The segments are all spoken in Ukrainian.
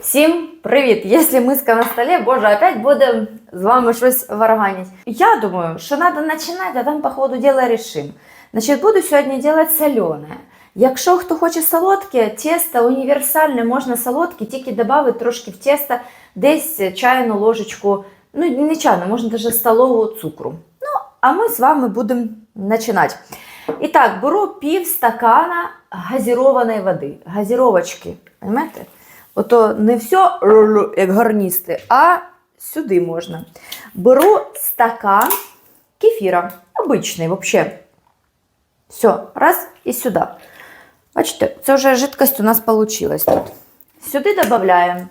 Всім привіт! Якщо миска на столі, боже, опять будемо з вами щось варганить. Я думаю, що треба починати, а там по ходу діла рішимо. Значить, буду сьогодні робити солене. Якщо хто хоче солодке, тісто універсальне, можна солодке, тільки додати трошки в тісто десь чайну ложечку, ну не чайну, можна навіть столову цукру. Ну, а ми з вами будемо починати. І так, беру пів стакана газірованої води, газіровочки. Понимаєте? Ото не все як гарністи, а сюди можна. Беру стакан кефіра, обичний взагалі. Все, раз і сюди. Бачите, це вже жидкость у нас вийшла тут. Сюди додаємо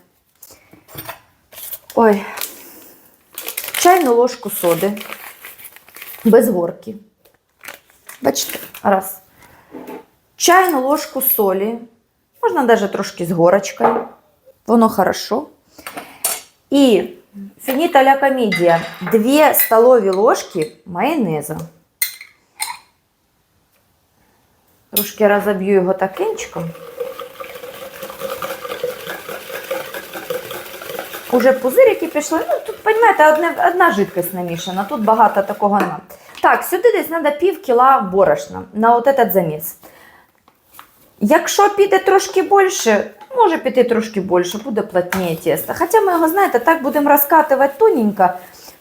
чайну ложку соди без горки. Бачите, раз. Чайну ложку солі. Можна навіть трошки з горочкою. Воно хорошо. І фініта ля комедія. 2 столові ложки майонезу. Трошки розоб'ю його такинчиком. Уже пузирики пішли. Ну, тут, розумієте, одна, одна жидкость намішана, тут багато такого нема. Так, сюди десь треба пів кіла борошна на от этот заміс. Якщо піде трошки більше, може піти трошки більше, буде плотніє тісто. Хоча ми його, знаєте, так будемо розкатувати тоненько,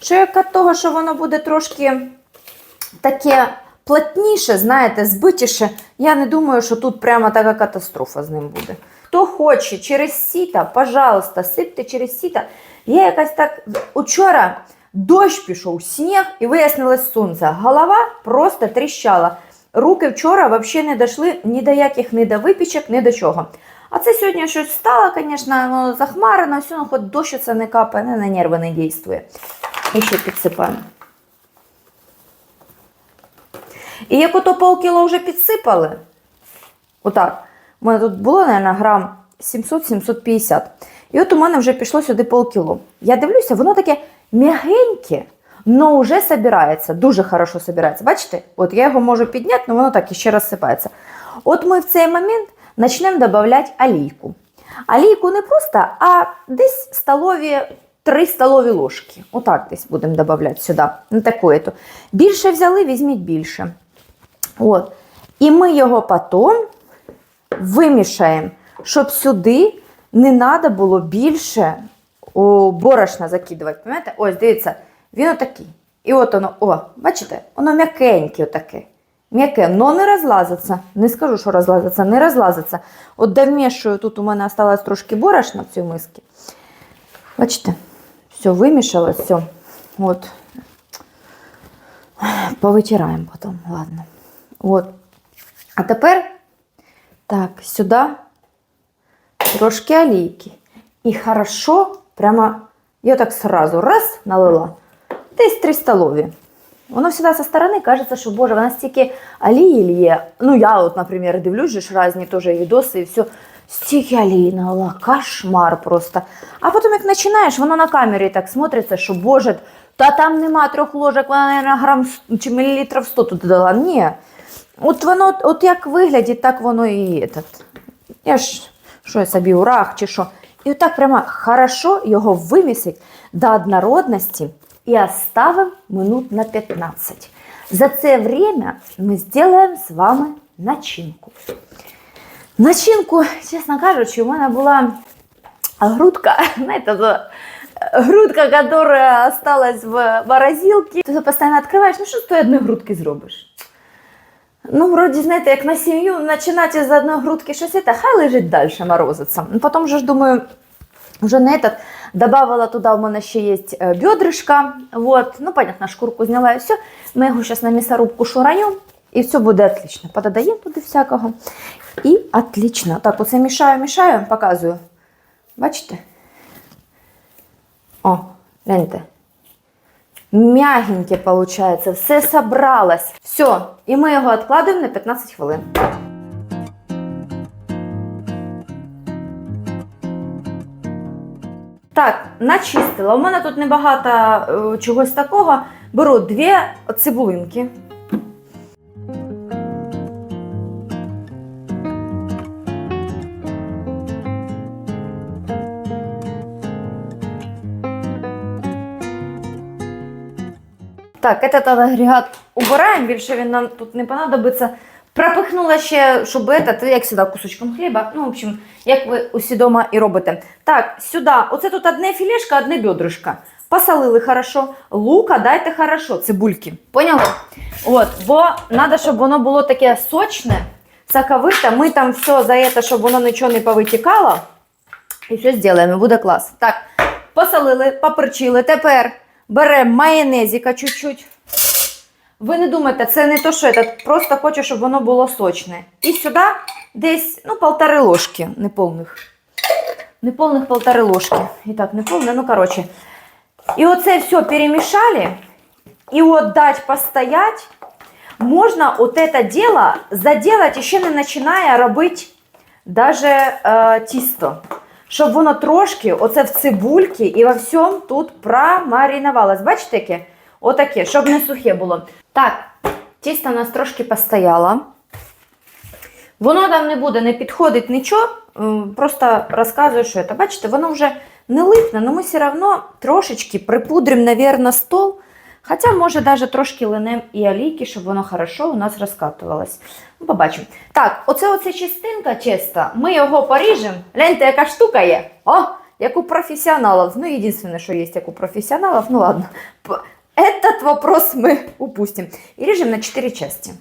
що як від того, що воно буде трошки таке плотніше, знаєте, збитіше, я не думаю, що тут прямо така катастрофа з ним буде. Хто хоче через сіта, пожалуйста, сипте через сіта. Я якась так учора дощ пішов, сніг і вияснилось сонце. Голова просто тріщала. Руки вчора взагалі не дійшли ні до яких ні до випічок, ні до чого. А це сьогодні щось встало, звісно, воно захмарено, все, ну, хоч дощ це не капає, не на нерви не дійствує. І ще підсипаємо. І як ото полкіло вже підсипали, отак, у мене тут було, мабуть, грам 700-750. І от у мене вже пішло сюди полкіло. Я дивлюся, воно таке м'ягеньке, але вже збирається, дуже хорошо збирається. Бачите? От я його можу підняти, але воно так іще розсипається. От ми в цей момент почнемо додавати олійку. Олійку не просто, а десь столові 3 столові ложки. Отак десь будемо додавати сюди. Не такої то. Більше взяли, візьміть більше. От. І ми його потім вимішаємо, щоб сюди не треба було більше борошна закидувати. Пам'ятаєте? Ось, дивіться, він отакий. І от воно, о, бачите, воно м'якеньке отаке. М'яке, но не розлазиться. Не скажу, що розлазиться, не розлазиться. От домішую, тут у мене осталось трошки борошна в цій мисці. Бачите, все вимішалось, все. От. Повитираємо потім, ладно. От. А тепер так, сюди трошки олійки. І хорошо, прямо, я так сразу раз налила, десь 3 столові. Воно завжди зі сторони кажеться, що Боже, вона стільки олії лє. Ну, я, от, наприклад, дивлюсь ж різні теж відоси і все. Стільки олії налила, кошмар просто. А потім, як починаєш, воно на камері так смотриться, що Боже, та там нема трьох ложок, вона, мабуть, грам чи мілілітрів 100 туди дала. Ні. От воно, от як виглядить, так воно і этот. Я ж що я собі урах чи що. І отак прямо хорошо його вимісить до однородності і оставимо минут на 15. За це время ми зробимо з вами начинку. Начинку, чесно кажучи, у мене була грудка, знаєте, за- грудка, которая осталась в морозилке. Ти постійно відкриваєш, ну що з тої грудки зробиш? Ну, вроді, знаєте, як на сім'ю починати з одної грудки щось, це, хай лежить далі, морозиться. Ну, Потім думаю, вже на этот добавила туди, у мене ще є е, бедрышко, вот, ну, понятно, шкурку зняла і все. Ми його зараз на м'ясорубку шураємо, і все буде отлично. Подадаємо туди всякого. І отлично. Так, оце мішаю, мішаю, показую. Бачите? О, гляньте. Мягеньке получается, все собралось. Все, і ми його відкладаємо на 15 хвилин. Так, начистила. У мене тут небагато е, чогось такого. Беру дві цибулинки. Так, этот агрегат убираємо, більше він нам тут не понадобиться. Пропихнула ще, щоб этот, як завжди, кусочком хліба. Ну, в общем, як ви усі дома і робите. Так, сюди. Оце тут одне філешка, одне бедрышко. Посолили хорошо. Лука дайте хорошо, цибульки. Поняли? От, бо треба, щоб воно було таке сочне, соковите. Ми там все за це, щоб воно нічого не повитікало. І все зробимо, буде клас. Так, посолили, поперчили. Тепер беремо майонезика чуть-чуть. Ви не думайте, це не то, що этот, просто хочу, щоб воно було сочне. І сюди десь ну, полтори ложки неповних. Неповних полтори ложки. І так, неповне, ну коротше. І оце все перемішали. І от дать постоять. Можна от это дело заделать, ще не починає робити даже е, тісто. Щоб воно трошки, оце в цибульки і во всьому тут промаринувалось. Бачите яке? Отаке, щоб не сухе було. Так, тісто у нас трошки постояло. Воно там не буде, не підходить нічого. Просто розказую, що це. Бачите, воно вже не липне, але ми все одно трошечки припудримо, мабуть, стол. Хоча, може, навіть трошки линем і олійки, щоб воно хорошо у нас розкатувалось. Ну, побачимо. Так, оце оце частинка чиста. Ми його поріжемо. Гляньте, яка штука є. О, як у професіоналів. Ну, єдине, що є, як у професіоналів. Ну ладно. Этот вопрос ми упустимо. І ріжемо на 4 частини.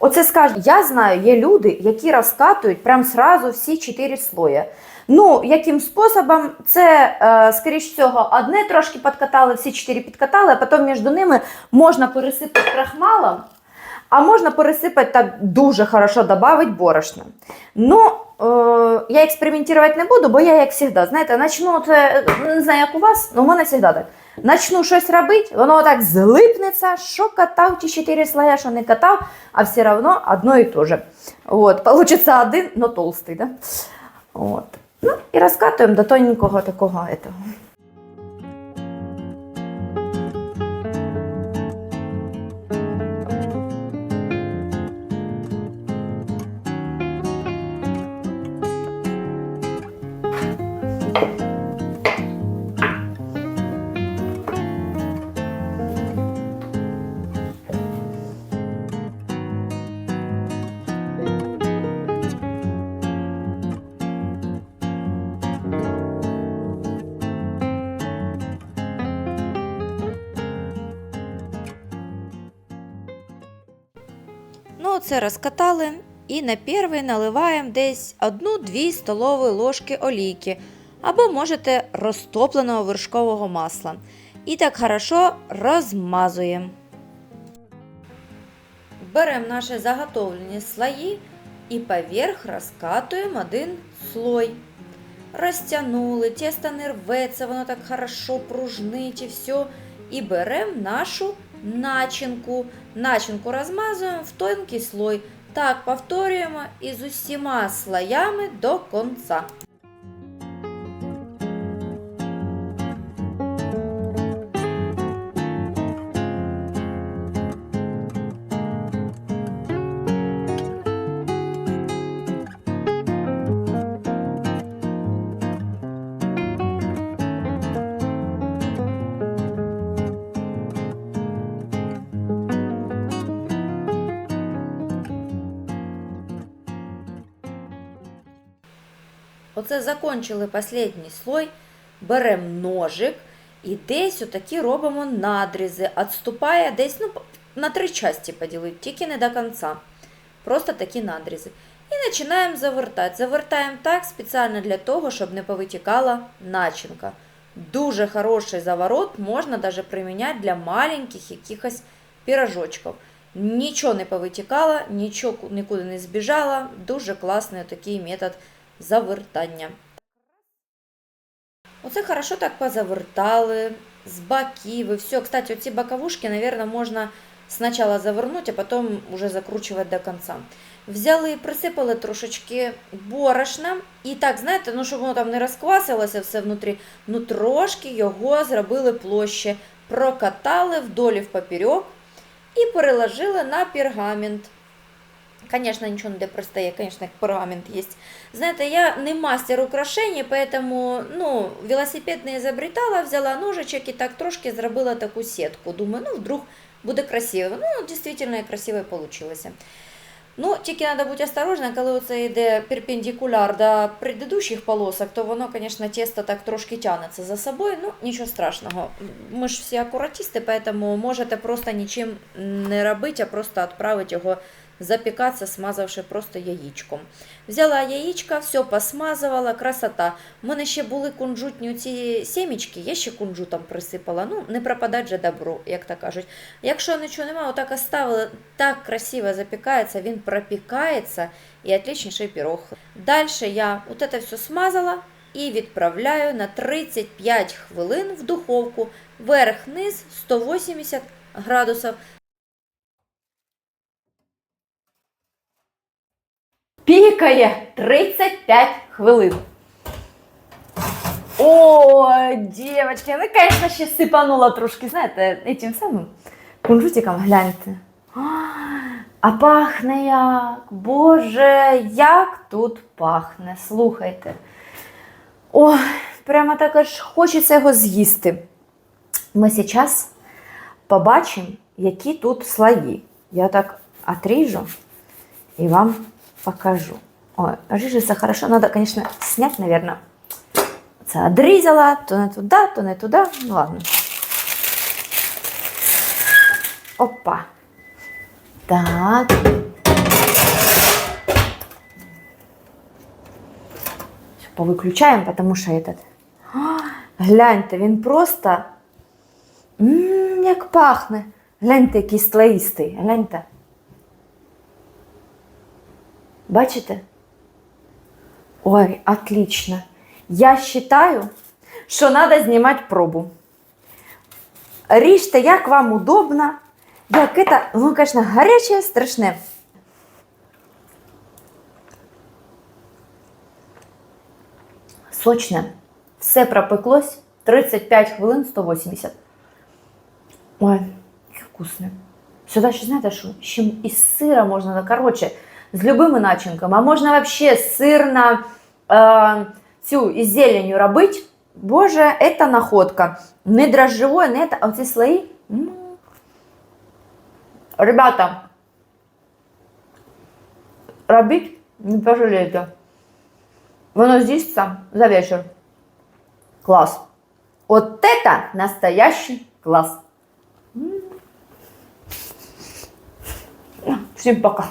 Оце скажу, я знаю, є люди, які розкатують прям сразу всі 4 слої. Ну, яким способом? Це, е, скоріш всього, одне трошки підкатали, всі 4 підкатали, а потім між ними можна пересипати крахмалом, а можна пересипати так дуже хорошо додати борошна. Ну, е, я експериментувати не буду, бо я, як завжди, знаєте, начну, це, не знаю, як у вас, але у мене завжди так. Начну щось робити, воно так злипнеться, що катав ті 4 слоя, що не катав, а все одно одно і те же. От, получиться один, но толстий, да? От. Ну, і розкатуємо до тоненького такого этого. Це розкатали і на перший наливаємо десь 1-2 столові ложки олійки, або можете розтопленого вершкового масла. І так хорошо розмазуємо. Беремо наші заготовлені слої і поверх розкатуємо один слой. Розтягнули, тісто не рветься, воно так хорошо пружнить і все. І беремо нашу начинку. Начинку розмазуємо в тонкий слой. Так повторюємо із усіма слоями до кінця. Оце закончили останній слой, беремо ножик і десь отакі робимо надрізи. Отступає десь ну, на три часті поділити, тільки не до кінця. Просто такі надрізи. І починаємо завертати. Завертаємо так спеціально для того, щоб не повитікала начинка. Дуже хороший заворот можна даже приміняти для маленьких якихось пірожочків. Нічого не повитікало, нічого нікуди не збіжало. Дуже класний такий метод завертання. Оце хорошо так позавертали, з боків і все. Кстати, оці боковушки, наверное, можна спочатку завернути, а потім уже закручувати до кінця. Взяли, присипали трошечки борошна. І так, знаєте, ну щоб воно там не розквасилося все внутрі, ну трошки його зробили площі, прокатали вдолі в поперек і переложили на пергамент. Конечно, нічого не пристає, конечно, як пергамент є. Знаєте, я не мастер украшень, поэтому ну, велосипед не изобретала, взяла ножичок і так трошки зробила таку сітку. Думаю, ну вдруг буде красиво. Ну, дійсно, красиво вийшло. Ну, тільки треба бути осторожним, коли оце йде перпендикуляр до предыдущих полосок, то воно, звісно, тесто так трошки тягнеться за собою. Ну, нічого страшного. Ми ж всі акуратисти, поэтому можете просто нічим не робити, а просто відправити його запікатися, смазавши просто яєчком. Взяла яєчко, все посмазувала, красота. У мене ще були кунжутні ці сімечки, я ще кунжутом присипала. Ну, не пропадать же добро, як то кажуть. Якщо нічого немає, отак оставила, так красиво запікається, він пропікається і отличніший пирог. Далі я от це все смазала і відправляю на 35 хвилин в духовку, верх-низ 180 градусів. Пікає 35 хвилин. О, дівчатки, ну, звісно, ще сипанула трошки, знаєте, этим самим кунжутиком, гляньте. А, пахне як, боже, як тут пахне, слухайте. Ой, прямо так аж хочеться його з'їсти. Ми зараз побачимо, які тут слої. Я так отріжу и вам покажу. Ой, жижица хорошо. Надо, конечно, снять, наверное. Це отрізала, то не туди, то не туди. Ну ладно. Опа. Так. Всё, Повиключаємо, потому що этот. А, гляньте, він просто. М, як пахне. Гляньте, який слоїстий. Гляньте. Бачите? Ой, отлично. Я считаю, що треба знімати пробу. Ріжте, як вам удобно. Як это, ну, конечно, гаряче, страшне. Сочне. Все пропеклось. 35 хвилин 180. Ой, яке вкусне. Сюди ще знаєте, що із сира можна, коротше, з любими начинками. А можна взагалі сир на е, цю із зеленю робити. Боже, це находка. Не дрожжевое, не это, а оці слої. м. Ребята, робіть, не пожалієте. Воно з'їсться за вечір. Клас. Вот это настоящий класс. М. Всем пока.